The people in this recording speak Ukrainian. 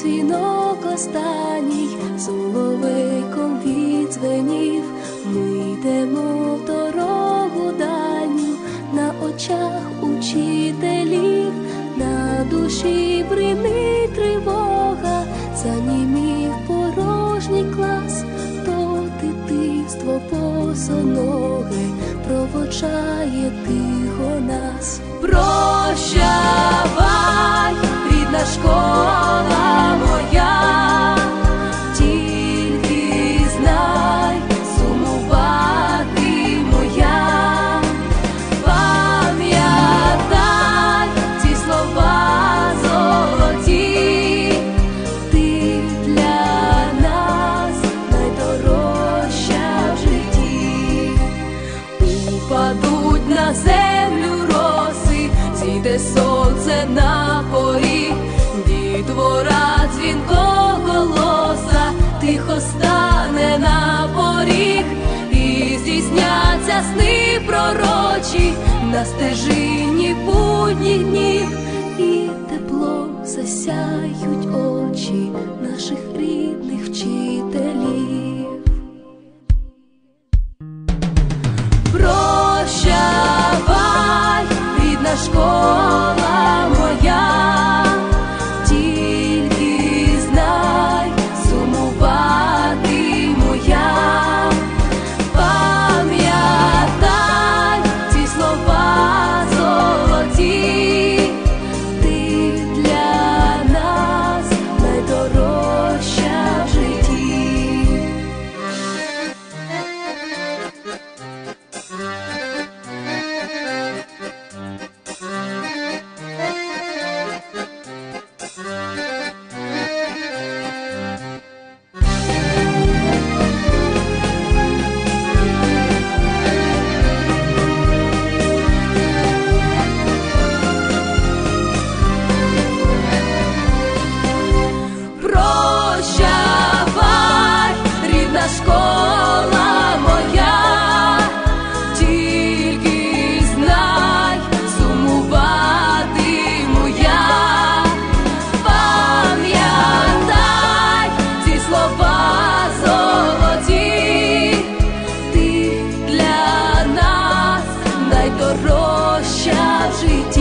дзвінок останній соловиком відзвенів, ми йдемо в дорогу дальню на очах учителів, на душі брини тривога, занімів порожній клас, то дитинство босоноге провочає тихо нас. Упадуть на землю роси, зійде сонце на поріг, дітвора дзвінко голоса, тихо стане на поріг, і здійсняться сни пророчі на стежині будніх днів, і теплом засяють очі наших рідних. школи. кричать життя.